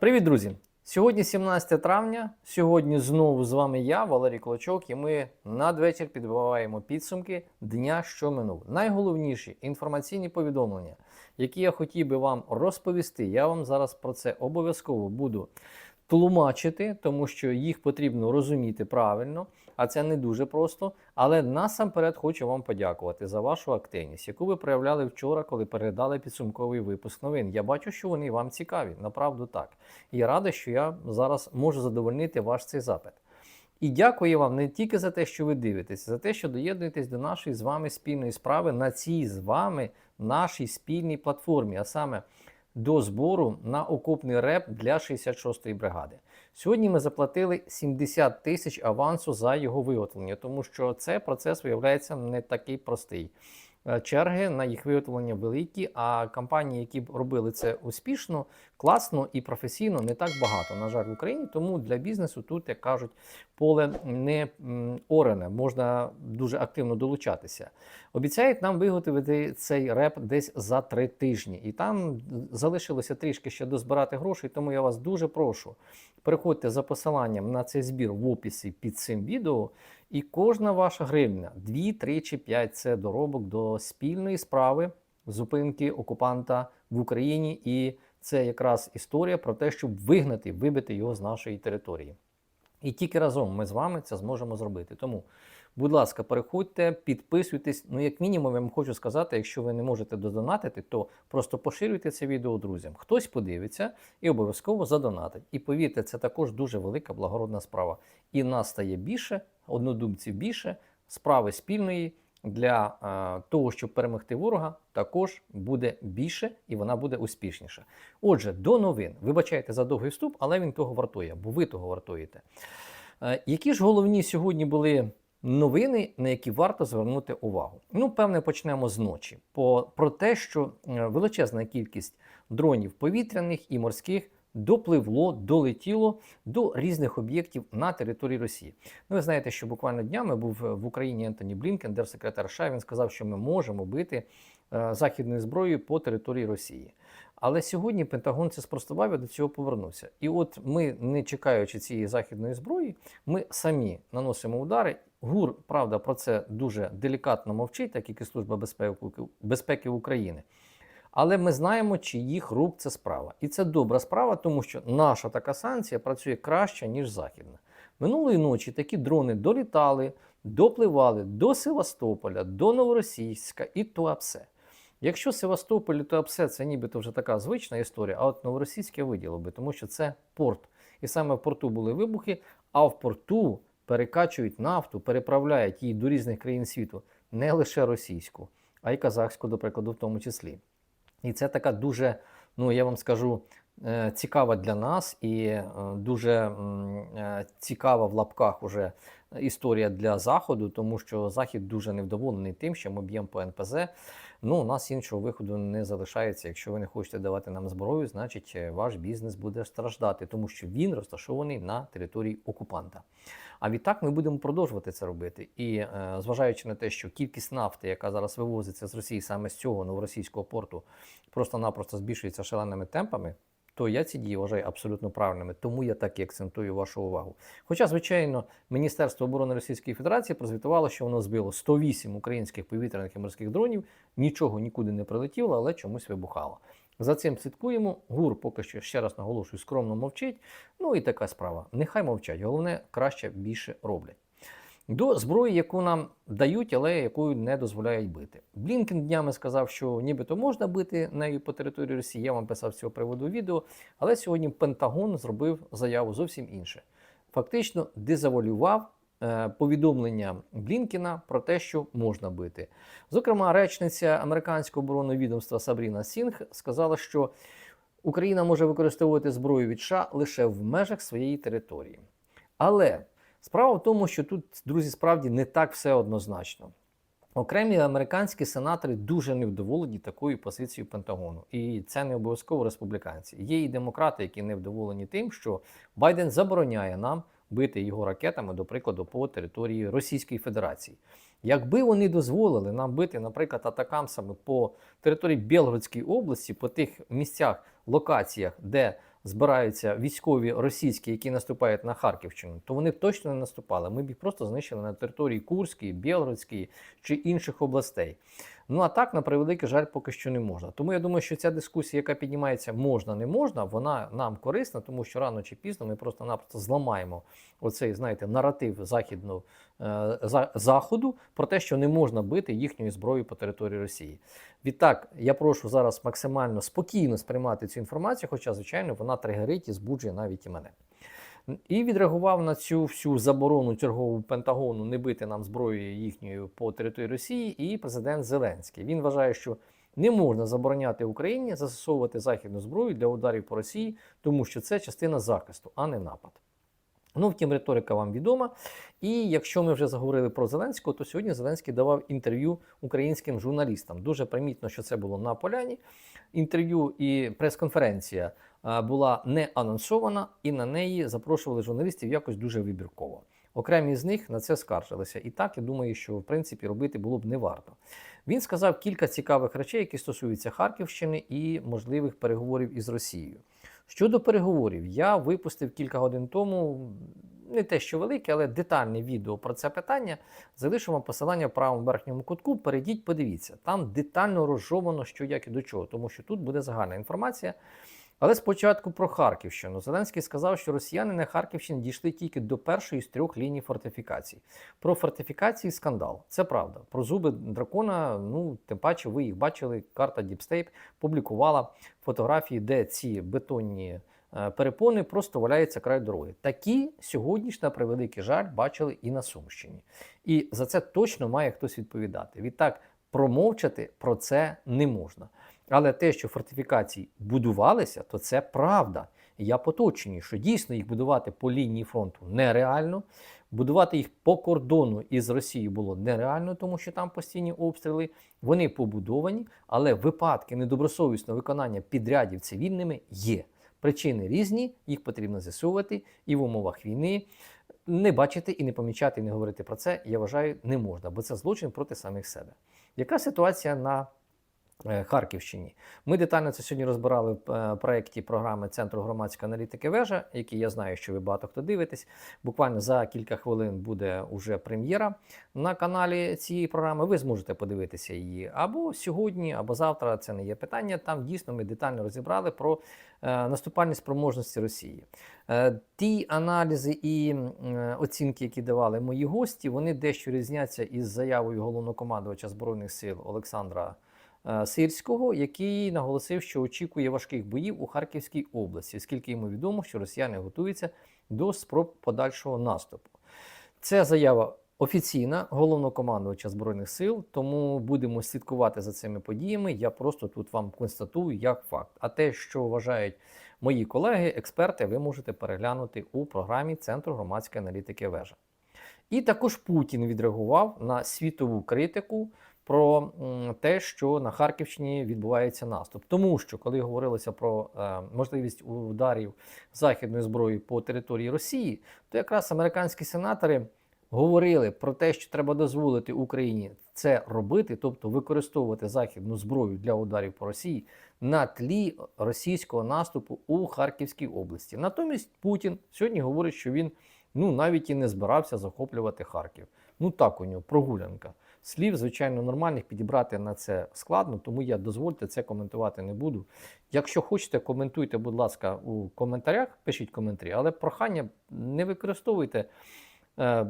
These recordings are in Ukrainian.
Привіт, друзі! Сьогодні 17 травня. Сьогодні знову з вами я, Валерій Клочок, і ми надвечір підбиваємо підсумки дня, що минув. Найголовніші інформаційні повідомлення, які я хотів би вам розповісти. Я вам зараз про це обов'язково буду тлумачити, тому що їх потрібно розуміти правильно, а це не дуже просто. Але насамперед хочу вам подякувати за вашу активність, яку ви проявляли вчора, коли передали підсумковий випуск новин. Я бачу, що вони вам цікаві, направду так. І радий, що я зараз можу задовольнити ваш цей запит. І дякую вам не тільки за те, що ви дивитесь, за те, що доєднуєтесь до нашої з вами спільної справи на цій з вами нашій спільній платформі, а саме до збору на окопний реп для 66-ї бригади. Сьогодні ми заплатили 70 тисяч авансу за його виготовлення, тому що цей процес виявляється не такий простий. Е, Черги на їх виготовлення великі, а компанії, які б робили це успішно, класно і професійно, не так багато. На жаль, в Україні. Тому для бізнесу тут, як кажуть, поле не м,орене, можна дуже активно долучатися. Обіцяють нам виготовити цей реп десь за три тижні, і там залишилося трішки ще дозбирати грошей. Тому я вас дуже прошу. Переходьте за посиланням на цей збір в описі під цим відео. І кожна ваша гривня, 2, 3 чи 5 це доробок до спільної справи зупинки окупанта в Україні. І це якраз історія про те, щоб вигнати, вибити його з нашої території. І тільки разом ми з вами це зможемо зробити. Тому, будь ласка, переходьте, підписуйтесь. Ну, як мінімум, я вам хочу сказати, якщо ви не можете додонатити, то просто поширюйте це відео друзям. Хтось подивиться і обов'язково задонатить. І повірте, це також дуже велика благородна справа. І нас стає більше, однодумців більше, справи спільної для е, того, щоб перемогти ворога, також буде більше і вона буде успішніша. Отже, до новин. Вибачайте за довгий вступ, але він того вартує, бо ви того вартуєте. Е, які ж головні сьогодні були новини, на які варто звернути увагу? Ну, певне, почнемо з ночі. По, про те, що е, величезна кількість дронів повітряних і морських допливло, долетіло до різних об'єктів на території Росії. Ну, ви знаєте, що буквально днями був в Україні Ентоні Блінкен, держсекретар США. Він сказав, що ми можемо бити е, західною зброєю по території Росії. Але сьогодні Пентагон це спростував і до цього повернувся. І от ми, не чекаючи цієї західної зброї, ми самі наносимо удари. ГУР, правда, про це дуже делікатно мовчить, так як і Служба безпеки, України. Але ми знаємо, чиїх рук це справа. І це добра справа, тому що наша така санкція працює краще, ніж західна. Минулої ночі такі дрони долітали, допливали до Севастополя, до Новоросійська і Туапсе. Якщо Севастополь і Туапсе це нібито вже така звична історія, а от Новоросійське виділо би, тому що це порт. І саме в порту були вибухи, а в порту перекачують нафту, переправляють її до різних країн світу, не лише російську, а й казахську, до прикладу, в тому числі. І це така дуже, ну я вам скажу, цікава для нас і е, дуже е, цікава в лапках уже історія для Заходу, тому що Захід дуже невдоволений тим, що ми б'ємо по НПЗ. Ну, у нас іншого виходу не залишається. Якщо ви не хочете давати нам зброю, значить ваш бізнес буде страждати, тому що він розташований на території окупанта. А відтак ми будемо продовжувати це робити. І е, зважаючи на те, що кількість нафти, яка зараз вивозиться з Росії саме з цього новоросійського порту, просто-напросто збільшується шаленими темпами. То я ці дії вважаю абсолютно правильними, тому я так і акцентую вашу увагу. Хоча, звичайно, Міністерство оборони Російської Федерації прозвітувало, що воно збило 108 українських повітряних і морських дронів, нічого нікуди не прилетіло, але чомусь вибухало. За цим слідкуємо. ГУР поки що ще раз наголошую, скромно мовчить. Ну і така справа. Нехай мовчать. Головне, краще більше роблять. До зброї, яку нам дають, але якою не дозволяють бити. Блінкен днями сказав, що нібито можна бити нею по території Росії. Я вам писав з цього приводу відео. Але сьогодні Пентагон зробив заяву зовсім інше. Фактично дезавалював е, повідомлення Блінкена про те, що можна бити. Зокрема, речниця американського оборонного відомства Сабріна Сінг сказала, що Україна може використовувати зброю від США лише в межах своєї території. Але Справа в тому, що тут, друзі, справді не так все однозначно. Окремі американські сенатори дуже невдоволені такою позицією Пентагону. І це не обов'язково республіканці. Є і демократи, які невдоволені тим, що Байден забороняє нам бити його ракетами, до прикладу, по території Російської Федерації. Якби вони дозволили нам бити, наприклад, атакамсами по території Білгородської області, по тих місцях, локаціях, де збираються військові російські, які наступають на Харківщину, то вони б точно не наступали. Ми б їх просто знищили на території Курської, Білгородській чи інших областей. Ну а так, на превеликий жаль, поки що не можна. Тому я думаю, що ця дискусія, яка піднімається можна, не можна, вона нам корисна, тому що рано чи пізно ми просто-напросто зламаємо оцей, знаєте, наратив західного е, за, заходу про те, що не можна бити їхньою зброєю по території Росії. Відтак, я прошу зараз максимально спокійно сприймати цю інформацію, хоча, звичайно, вона тригерить і збуджує навіть і мене. І відреагував на цю всю заборону чергову Пентагону не бити нам зброєю їхньою по території Росії, і президент Зеленський. Він вважає, що не можна забороняти Україні застосовувати західну зброю для ударів по Росії, тому що це частина захисту, а не напад. Ну, втім, риторика вам відома. І якщо ми вже заговорили про Зеленського, то сьогодні Зеленський давав інтерв'ю українським журналістам. Дуже примітно, що це було на поляні. Інтерв'ю і прес-конференція була не анонсована, і на неї запрошували журналістів якось дуже вибірково. Окремі з них на це скаржилися. І так я думаю, що в принципі робити було б не варто. Він сказав кілька цікавих речей, які стосуються Харківщини і можливих переговорів із Росією. Щодо переговорів, я випустив кілька годин тому не те, що велике, але детальне відео про це питання. Залишу вам посилання в правому верхньому кутку. Перейдіть, подивіться. Там детально розжовано, що як і до чого, тому що тут буде загальна інформація. Але спочатку про Харківщину. Зеленський сказав, що росіяни на Харківщині дійшли тільки до першої з трьох ліній фортифікацій. Про фортифікації скандал. Це правда. Про зуби дракона, ну тим паче, ви їх бачили. Карта Діпстейп публікувала фотографії, де ці бетонні перепони просто валяються край дороги. Такі сьогодні на превеликий жаль, бачили і на Сумщині. І за це точно має хтось відповідати. Відтак промовчати про це не можна. Але те, що фортифікації будувалися, то це правда. Я поточнюю, що дійсно їх будувати по лінії фронту нереально. Будувати їх по кордону із Росією було нереально, тому що там постійні обстріли. Вони побудовані, але випадки недобросовісного виконання підрядів цивільними є. Причини різні, їх потрібно з'ясовувати і в умовах війни. Не бачити і не помічати, і не говорити про це, я вважаю, не можна, бо це злочин проти самих себе. Яка ситуація на Харківщині. Ми детально це сьогодні розбирали в е, проєкті програми Центру громадської аналітики Вежа, який я знаю, що ви багато хто дивитесь. Буквально за кілька хвилин буде уже прем'єра на каналі цієї програми. Ви зможете подивитися її або сьогодні, або завтра. Це не є питання. Там дійсно ми детально розібрали про е, наступальні спроможності Росії. Е, ті аналізи і е, оцінки, які давали мої гості, вони дещо різняться із заявою головнокомандувача збройних сил Олександра. Е, Сирського, який наголосив, що очікує важких боїв у Харківській області, оскільки йому відомо, що росіяни готуються до спроб подальшого наступу. Це заява офіційна головнокомандувача Збройних сил, тому будемо слідкувати за цими подіями. Я просто тут вам констатую як факт. А те, що вважають мої колеги, експерти, ви можете переглянути у програмі Центру громадської аналітики Вежа. І також Путін відреагував на світову критику про те, що на Харківщині відбувається наступ. Тому що, коли говорилося про е, можливість ударів західної зброї по території Росії, то якраз американські сенатори говорили про те, що треба дозволити Україні це робити, тобто використовувати західну зброю для ударів по Росії на тлі російського наступу у Харківській області. Натомість Путін сьогодні говорить, що він ну навіть і не збирався захоплювати Харків. Ну так у нього прогулянка. Слів, звичайно, нормальних підібрати на це складно, тому я дозвольте це коментувати не буду. Якщо хочете, коментуйте, будь ласка, у коментарях, пишіть коментарі, але прохання не використовуйте е,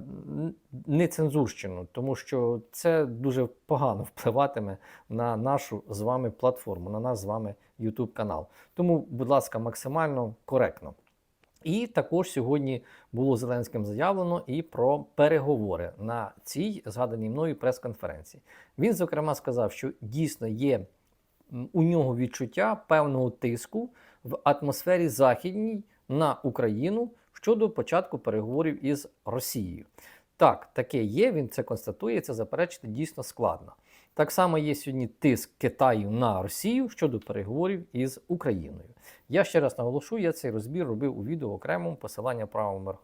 нецензурщину, тому що це дуже погано впливатиме на нашу з вами платформу, на наш з вами YouTube канал. Тому, будь ласка, максимально коректно. І також сьогодні було Зеленським заявлено і про переговори на цій згаданій мною прес-конференції. Він, зокрема, сказав, що дійсно є у нього відчуття певного тиску в атмосфері західній на Україну щодо початку переговорів із Росією. Так, таке є, він це констатує, це заперечити дійсно складно. Так само є сьогодні тиск Китаю на Росію щодо переговорів із Україною. Я ще раз наголошую, я цей розбір робив у відео окремому посилання в правому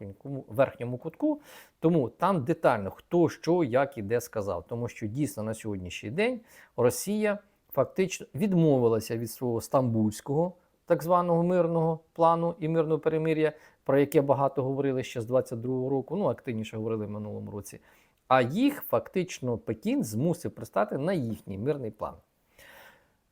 верхньому кутку, тому там детально хто що, як і де сказав. Тому що дійсно на сьогоднішній день Росія фактично відмовилася від свого стамбульського так званого мирного плану і мирного перемир'я, про яке багато говорили ще з 22-го року, ну активніше говорили в минулому році. А їх фактично Пекін змусив пристати на їхній мирний план.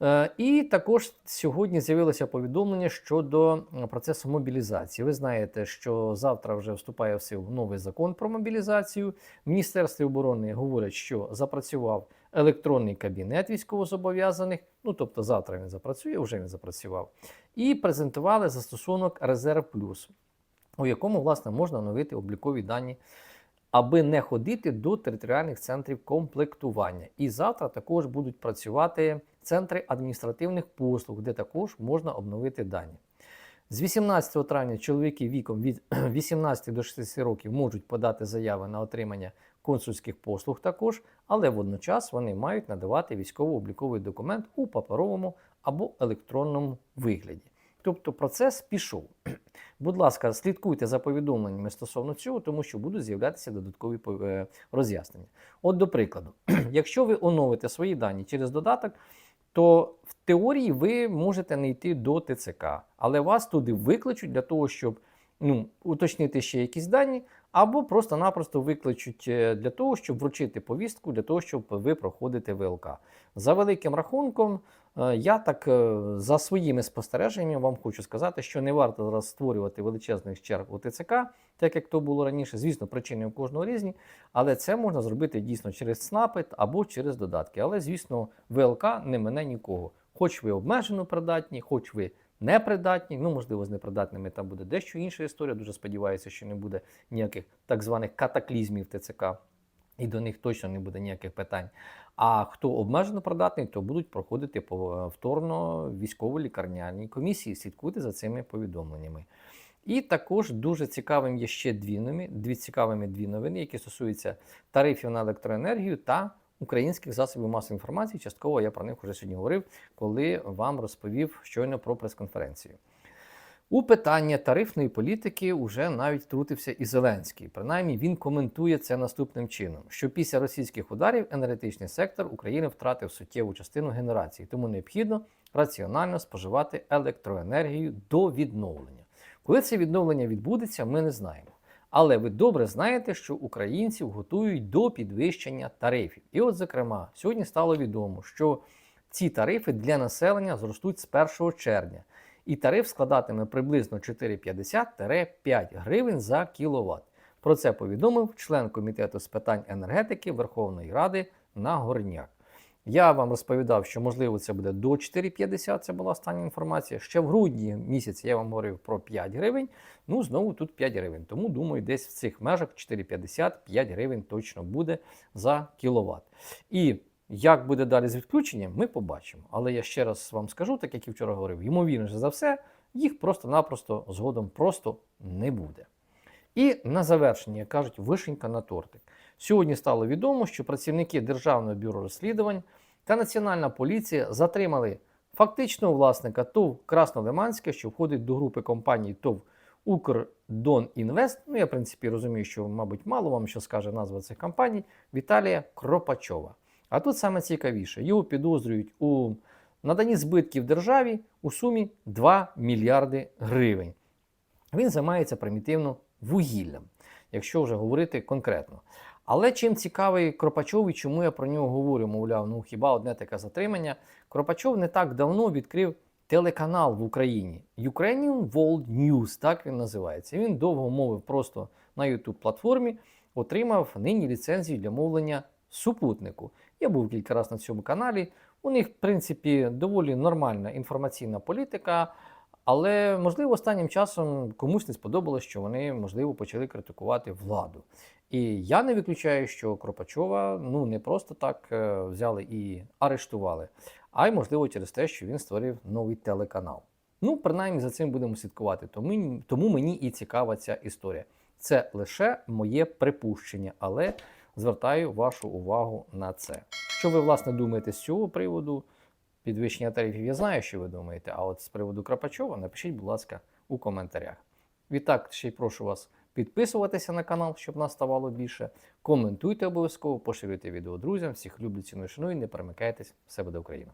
Е, І також сьогодні з'явилося повідомлення щодо процесу мобілізації. Ви знаєте, що завтра вже вступає в силу новий закон про мобілізацію. В Міністерстві оборони говорять, що запрацював електронний кабінет військовозобов'язаних. Ну тобто завтра він запрацює, вже він запрацював. І презентували застосунок Резерв Плюс, у якому власне можна оновити облікові дані аби не ходити до територіальних центрів комплектування. І завтра також будуть працювати центри адміністративних послуг, де також можна обновити дані. З 18 травня чоловіки віком від 18 до 60 років можуть подати заяви на отримання консульських послуг також, але водночас вони мають надавати військово-обліковий документ у паперовому або електронному вигляді. Тобто процес пішов. Будь ласка, слідкуйте за повідомленнями стосовно цього, тому що будуть з'являтися додаткові е, роз'яснення. От, до прикладу, якщо ви оновите свої дані через додаток, то в теорії ви можете не йти до ТЦК, але вас туди викличуть для того, щоб ну, уточнити ще якісь дані, або просто-напросто викличуть е, для того, щоб вручити повістку, для того, щоб ви проходите ВЛК. За великим рахунком, я так е, за своїми спостереженнями вам хочу сказати, що не варто зараз створювати величезних черг у ТЦК, так як то було раніше. Звісно, причини у кожного різні, але це можна зробити дійсно через СНАПИТ або через додатки. Але, звісно, ВЛК не мене нікого. Хоч ви обмежено придатні, хоч ви непридатні, ну можливо, з непридатними там буде дещо інша історія. Дуже сподіваюся, що не буде ніяких так званих катаклізмів ТЦК, і до них точно не буде ніяких питань. А хто обмежено придатний, то будуть проходити повторно військово-лікарняній комісії. Слідкуйте за цими повідомленнями. І також дуже цікавим є ще дві, новини- дві цікавими дві новини, які стосуються тарифів на електроенергію та українських засобів масової інформації. Частково я про них вже сьогодні говорив, коли вам розповів щойно про прес-конференцію. У питання тарифної політики вже навіть втрутився і Зеленський. Принаймні він коментує це наступним чином: що після російських ударів енергетичний сектор України втратив суттєву частину генерації, тому необхідно раціонально споживати електроенергію до відновлення. Коли це відновлення відбудеться, ми не знаємо. Але ви добре знаєте, що українців готують до підвищення тарифів. І от, зокрема, сьогодні стало відомо, що ці тарифи для населення зростуть з 1 червня. І тариф складатиме приблизно 4,50-5 гривень за кіловат. Про це повідомив член комітету з питань енергетики Верховної Ради Нагорняк. Я вам розповідав, що можливо це буде до 4,50, це була остання інформація. Ще в грудні місяці я вам говорив про 5 гривень. Ну, знову тут 5 гривень. Тому думаю, десь в цих межах 4,50-5 гривень точно буде за кіловат. І як буде далі з відключенням, ми побачимо. Але я ще раз вам скажу, так як і вчора говорив, ймовірніше за все, їх просто-напросто згодом просто не буде. І на завершення, як кажуть, вишенька на тортик. Сьогодні стало відомо, що працівники Державного бюро розслідувань та Національна поліція затримали фактичного власника ТОВ Краснолиманське, що входить до групи компаній ТОВ Укрдонінвест. Ну, я, в принципі, розумію, що, мабуть, мало вам що скаже назва цих компаній Віталія Кропачова. А тут саме цікавіше, його підозрюють у наданні збитків державі у сумі 2 мільярди гривень. Він займається примітивно вугіллям, якщо вже говорити конкретно. Але чим цікавий Кропачов і чому я про нього говорю, мовляв, ну хіба одне таке затримання? Кропачов не так давно відкрив телеканал в Україні Ukrainian World News, так він називається. Він довго мовив просто на youtube платформі, отримав нині ліцензію для мовлення супутнику. Я був кілька разів на цьому каналі. У них, в принципі, доволі нормальна інформаційна політика. Але можливо останнім часом комусь не сподобалось, що вони можливо почали критикувати владу. І я не виключаю, що Кропачова ну не просто так е, взяли і арештували, а й можливо через те, що він створив новий телеканал. Ну, принаймні за цим будемо слідкувати. Тому, тому мені і цікава ця історія. Це лише моє припущення, але звертаю вашу увагу на це. Що ви власне думаєте з цього приводу? підвищення тарифів, я знаю, що ви думаєте. А от з приводу Крапачова напишіть, будь ласка, у коментарях. Відтак, ще й прошу вас підписуватися на канал, щоб нас ставало більше. Коментуйте обов'язково, поширюйте відео друзям. Всіх люблю, ціную, шаную, не перемикайтесь. Все буде Україна!